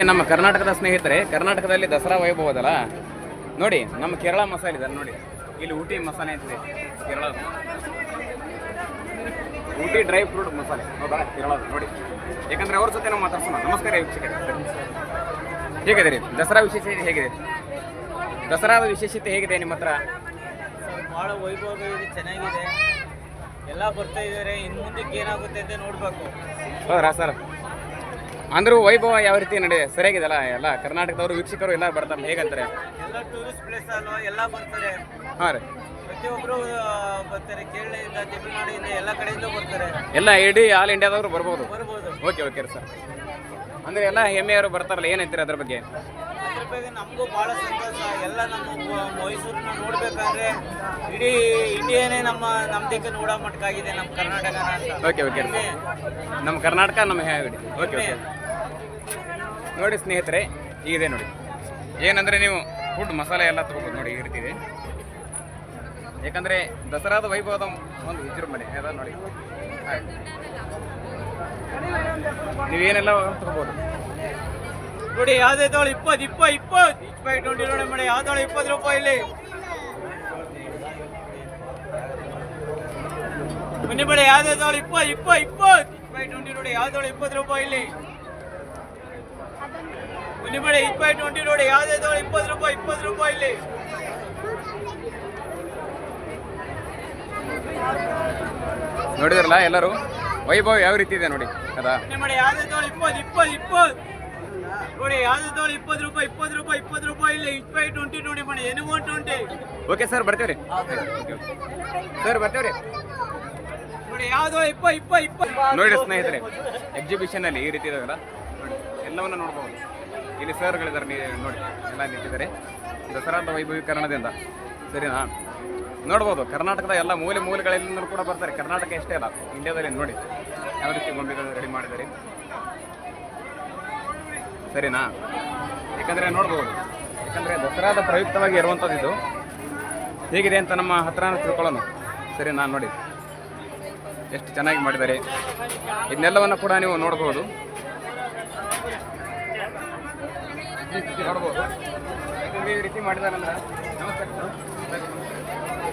ನಮ್ಮ ಕರ್ನಾಟಕದ ಸ್ನೇಹಿತರೆ ಕರ್ನಾಟಕದಲ್ಲಿ ದಸರಾ ವೈಭವ ಅದಲ್ಲ ನೋಡಿ ನಮ್ಮ ಕೇರಳ ಮಸಾಲೆ ಇದೆ ನೋಡಿ. ಇಲ್ಲಿ ಊಟಿ ಮಸಾಲೆ ಅಂತಿದೆ ಕೇರಳ ಊಟಿ ಡ್ರೈ ಫ್ರೂಟ್ ಮಸಾಲೆ. ಹೌದಾ? ಕೇರಳದ ನೋಡಿ. ಯಾಕಂದ್ರೆ ಅವ್ರ ಜೊತೆ ನಾವು ಮಾತಾಡ್ಸೋಣ. ನಮಸ್ಕಾರ ವೀಕ್ಷಕರೇ. ಹೇಗಿದೆ ರೀ ದಸರಾ ವಿಶೇಷತೆ ಹೇಗಿದೆ? ದಸರಾದ ವಿಶೇಷತೆ ಹೇಗಿದೆ ನಿಮ್ಮ ಹತ್ರ? ಭಾಳ ವೈಭವ ಇದೆ ಚೆನ್ನಾಗಿದೆ. ಎಲ್ಲ ಬರ್ತಾ ಇದ್ದಾರೆ. ಇನ್ನು ಮುಂದಕ್ಕೆ ಏನಾಗುತ್ತೆ ಅಂತ ನೋಡಬೇಕು. ಹೌದಾ ಸರ್? ಅಂದ್ರೂ ವೈಭವ ಯಾವ ರೀತಿ ನಡೆ ಸರಿಯಾಗಿದೆಲ್ಲ ಎಲ್ಲ? ಕರ್ನಾಟಕದವರು ವೀಕ್ಷಕರು ಎಲ್ಲ ಬರ್ತಾರೆ ಹೇಗಂತಾರೆ? ಎಲ್ಲ ಟೂರಿಸ್ಟ್ ಪ್ಲೇಸ್ ಅಲ್ವಾ ಎಲ್ಲ ಬರ್ತಾರೆ. ಹಾಂ ರೀ. ಪ್ರತಿಯೊಬ್ಬರು ಬರ್ತಾರೆ ಕೇರಳದಿಂದ ತಮಿಳುನಾಡಿಂದ ಎಲ್ಲ ಕಡೆಯಿಂದ ಬರ್ತಾರೆ. ಎಲ್ಲ ಇಡೀ ಆಲ್ ಇಂಡಿಯಾದವರು ಬರ್ಬೋದು? ಬರ್ಬೋದು. Okay okay sir. ಅಂದ್ರೆ ಎಲ್ಲ ಹೆಮ್ಮೆಯವರು ಬರ್ತಾರಲ್ಲ ಏನಂತೀರ ಅದ್ರ ಬಗ್ಗೆ? ಅದ್ರ ಬಗ್ಗೆ ನಮಗೂ ಭಾಳ ಸಂತೋಷ. ಎಲ್ಲ ನಮ್ಮ ಮೈಸೂರನ್ನ ನೋಡ್ಬೇಕಾದ್ರೆ ಇಡೀ ಇಂಡಿಯಾನೇ ನಮ್ಮ ನಮ್ದಕ್ಕೆ ನೋಡೋ ಮಟ್ಟಕ್ಕಾಗಿದೆ ನಮ್ಮ ಕರ್ನಾಟಕ ಅಂತ. ಓಕೆ ಓಕೆ ನಮ್ಮ ಕರ್ನಾಟಕ ನಮ್ಮ ಹೇಳಿ ಓಕೆ ಓಕೆ ನೋಡಿ ಸ್ನೇಹಿತರೆ ಈಗಿದೆ ನೋಡಿ. ಏನಂದರೆ ನೀವು ಫುಡ್ ಮಸಾಲೆ ಎಲ್ಲ ತಗೋಬೋದು ನೋಡಿ, ಈ ರೀತಿ ಇದೆ. ಯಾಕಂದರೆ ದಸರಾದ ವೈಭವದ ಒಂದು ವಿಜೃಂಭಣೆ ಅದ ನೋಡಿ. ನೀವೇನೆಲ್ಲ ತಗೋಬೋದು? ನೋಡಿ, ಯಾವ್ದೇ ತಗೊಳ್ಳಿ, ಇಪ್ಪತ್ತು ಇಪ್ಪತ್ತು ಇಪ್ಪತ್ತು. ಇಪ್ಪತ್ತು ಟ್ವೆಂಟಿ ನೋಡಿ ಮಾಡಿ ಯಾವ ತಗೊಳ್ಳಿ, ಇಪ್ಪತ್ತು ರೂಪಾಯಿ ಇಲ್ಲಿ. ಬನ್ನಿ ಬೇಡ ಯಾವ್ದೇ ತಗೊಳ್ಳಿ, ಇಪ್ಪತ್ತು ಇಪ್ಪತ್ತು ಇಪ್ಪತ್ತು. ಇಪ್ಪತ್ತು ಟ್ವೆಂಟಿ ನೋಡಿ ಯಾವ ತಗೊಳ್ಳಿ, ಇಪ್ಪತ್ತು ರೂಪಾಯಿ ಇಲ್ಲಿ. ಬನ್ನಿ ಬೇಡ ಇಪ್ಪತ್ತು ಟ್ವೆಂಟಿ ನೋಡಿ ಯಾವ್ದು ಇಪ್ಪತ್ತು ರೂಪಾಯಿ ಇಪ್ಪತ್ತು ರೂಪಾಯಿ ಇಲ್ಲಿ. ನೋಡಿದ್ರಲ್ಲ ಎಲ್ಲರೂ? ವೈಭವ ಯಾವ ರೀತಿ ಇದೆ ನೋಡಿ ಅದಾ ಯಾವ್ದೇ ಇಪ್ಪತ್ತು ಇಪ್ಪತ್ತು ಇಪ್ಪತ್ತು. ನೋಡಿ ಯಾವ್ದೇ ತಗೊಳ್ಳಿ ಇಪ್ಪತ್ತು ರೂಪಾಯಿ ಇಪ್ಪತ್ತು ರೂಪಾಯಿ ಇಪ್ಪತ್ತು ರೂಪಾಯಿ ಇಲ್ಲಿ ಇಪ್ಪೈ ಟ್ವೆಂಟಿ ನೋಡಿ ಮಾಡಿ ಏನು ಒನ್ ಟ್ವೆಂಟಿ ಓಕೆ ಸರ್ ಬರ್ತೇವ್ರಿ. ಸರ್ ಬರ್ತೇವ್ರಿ. ನೋಡಿ ಯಾವ್ದು ಇಪ್ಪ ಇಪ್ಪ ಇಪ್ಪ ನೋಡಿ ಸ್ನೇಹಿತರೆ ಎಕ್ಸಿಬಿಷನ್ ಅಲ್ಲಿ ಈ ರೀತಿ ಇದಾವಲ್ಲ. ಎಲ್ಲವನ್ನ ನೋಡ್ಬೋದು. ಇಲ್ಲಿ ಸರ್ಗಳಿದ್ದಾರೆ ನೀ ನೋಡಿ, ಎಲ್ಲ ನಿಂತಿದ್ದಾರೆ. ದಸರಾದ ವೈಭವೀಕರಣದಿಂದ. ಸರಿನಾ? ನೋಡ್ಬೋದು, ಕರ್ನಾಟಕದ ಎಲ್ಲ ಮೂಲೆ ಮೂಲೆಗಳಿಂದ ಕೂಡ ಬರ್ತಾರೆ. ಕರ್ನಾಟಕ ಎಷ್ಟೇ ಅಲ್ಲ, ಇಂಡಿಯಾದಲ್ಲಿ ನೋಡಿ. ಯಾವ ರೀತಿ ಗೊಂಬೆಗಳು ರೆಡಿ ಮಾಡಿದ್ದಾರೆ. ಸರಿನಾ? ಯಾಕಂದರೆ ನೋಡ್ಬೋದು, ಯಾಕಂದರೆ ದಸರಾದ ಪ್ರಯುಕ್ತವಾಗಿ ಇರುವಂಥದ್ದು ಇದು. ಹೇಗಿದೆ ಅಂತ ನಮ್ಮ ಹತ್ರ ತಿಳ್ಕೊಳ್ಳೋಣ. ಸರಿನಾ? ನೋಡಿ. ಎಷ್ಟು ಚೆನ್ನಾಗಿ ಮಾಡಿದ್ದಾರೆ. ಇದನ್ನೆಲ್ಲವನ್ನು ಕೂಡ ನೀವು ನೋಡಬಹುದು ನೋಡ್ಬೋದು ಈ ರೀತಿ ಮಾಡಿದಾರಂದ್ರೆ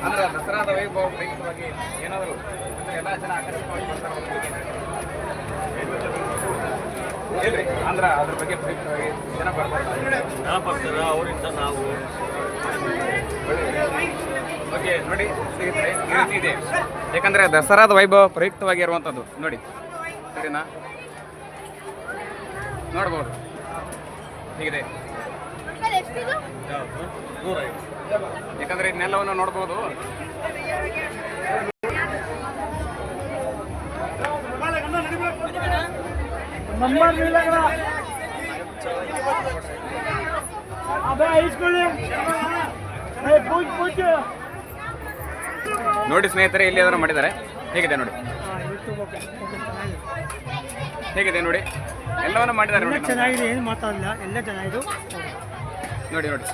ಅಂದ್ರೆ ದಸರಾದ ವೈಭವ ಪ್ರಯುಕ್ತವಾಗಿ ಏನಾದರೂ ಎಲ್ಲ ಜನ ಆಕರ್ಷಕವಾಗಿ ಅದ್ರ ಅಂದ್ರೆ ಬಗ್ಗೆ ಪ್ರಯುಕ್ತವಾಗಿ ಜನ ಬರ್ತಾರೆ ಅವರಿಂದ ನಾವು ಬಗ್ಗೆ ನೋಡಿ, ಸ್ನೇಹಿತರೆ ಇದೆ. ಯಾಕಂದ್ರೆ ದಸರಾದ ವೈಭವ ಪ್ರಯುಕ್ತವಾಗಿ ಇರುವಂಥದ್ದು ನೋಡಿ, ಸರಿನಾ? ನೋಡ್ಬೋದು. ಹೀಗಿದೆ. ಯಾಕಂದ್ರೆ ಇದನ್ನೆಲ್ಲವನ್ನು ನೋಡ್ಬೋದು. ನೋಡಿ ಸ್ನೇಹಿತರೆ ಇಲ್ಲಿ ಅದನ್ನು ಮಾಡಿದ್ದಾರೆ. ಹೇಗಿದೆ ನೋಡಿ? ಹೇಗಿದೆ ನೋಡಿ? ಎಲ್ಲವನ್ನು ಮಾಡಿದ್ದಾರೆ ನೋಡಿ ಚೆನ್ನಾಗಿದೆ ಏನು ಮಾತಾಡಲ್ಲ ಎಲ್ಲ ಚೆನ್ನಾಗಿದೆ. ನೋಡಿ ನೋಡಿ.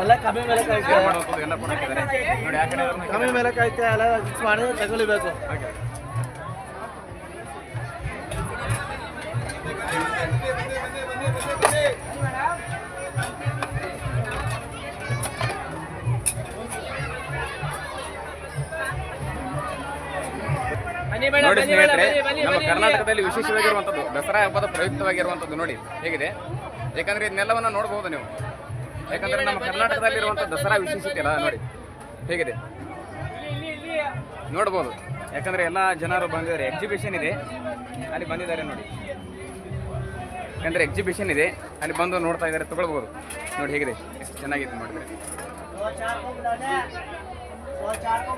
ಎಲ್ಲ ಕಮ್ಮಿ ಮೇಲೆ ಕಾಯ್ತು ಎಲ್ಲ ಕೂಡ ಹಾಕಿದ್ದಾರೆ ನೋಡಿ ಆ ಕಡೆ ಕಮ್ಮಿ ಮೇಲೆ ಕಾಯ್ತೆ ಎಲ್ಲ ಫಿಕ್ಸ್ ಮಾಡಿದ್ರೆ ತಗೊಳ್ಬೇಕು ಹಾಗೆ. ನೋಡಿ ಸ್ನೇಹಿತರೆ ನಮ್ಮ ಕರ್ನಾಟಕದಲ್ಲಿ ವಿಶೇಷವಾಗಿರುವಂಥದ್ದು ದಸರಾ ಹಬ್ಬದ ಪ್ರಯುಕ್ತವಾಗಿರುವಂಥದ್ದು ನೋಡಿ ಹೇಗಿದೆ? ಯಾಕಂದ್ರೆ ಇದನ್ನೆಲ್ಲವನ್ನ ನೋಡಬಹುದು ನೀವು. ಯಾಕಂದ್ರೆ ನಮ್ಮ ಕರ್ನಾಟಕದಲ್ಲಿರುವಂಥ ದಸರಾ ವಿಶೇಷತೆ ಅಲ್ಲ ನೋಡಿ ಹೇಗಿದೆ? ನೋಡ್ಬೋದು. ಯಾಕಂದ್ರೆ ಎಲ್ಲ ಜನರು ಬಂದಿದ್ದಾರೆ. ಎಕ್ಸಿಬಿಷನ್ ಇದೆ. ಅಲ್ಲಿ ಬಂದಿದ್ದಾರೆ ನೋಡಿ. ಯಾಕಂದ್ರೆ ಎಕ್ಸಿಬಿಷನ್ ಇದೆ. ಅಲ್ಲಿ ಬಂದು ನೋಡ್ತಾ ಇದ್ದಾರೆ ತಗೊಳ್ಬೋದು. ನೋಡಿ ಹೇಗಿದೆ? ಎಷ್ಟು ಚೆನ್ನಾಗಿದೆ ನೋಡಿದ್ರೆ.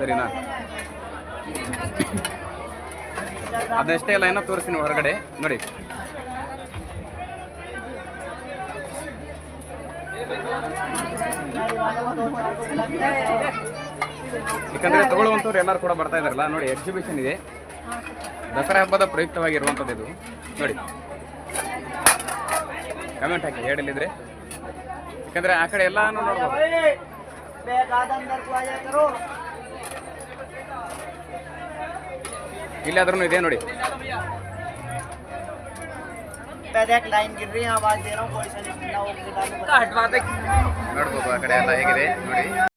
ಸರಿನಾ? ಅದಷ್ಟೇ ಏನೋ ತೋರಿಸ್ತೀನಿ ಹೊರಗಡೆ. ನೋಡಿ. ಯಾಕಂದ್ರೆ ತಗೊಳ್ಳುವಂಥವ್ರು ಎಲ್ಲರೂ ಕೂಡ ಬರ್ತಾ ಇದಾರಲ್ಲ ನೋಡಿ ಎಕ್ಸಿಬಿಷನ್ ಇದೆ. ದಸರಾ ಹಬ್ಬದ ಪ್ರಯುಕ್ತವಾಗಿರುವಂಥದ್ದು ಇದು. ನೋಡಿ. ಕಮೆಂಟ್ ಹಾಕಿ ಹೇಳಿದ್ರೆ ಯಾಕಂದ್ರೆ ಆ ಕಡೆ ಎಲ್ಲಾನು ನೋಡ್ಬೋದು. ಇಲ್ಲಾದ್ರೂ ಇದೆ ನೋಡಿ. ನೋಡ್ಬೋದು ಆ ಕಡೆ ಎಲ್ಲ ಹೇಗಿದೆ ನೋಡಿ.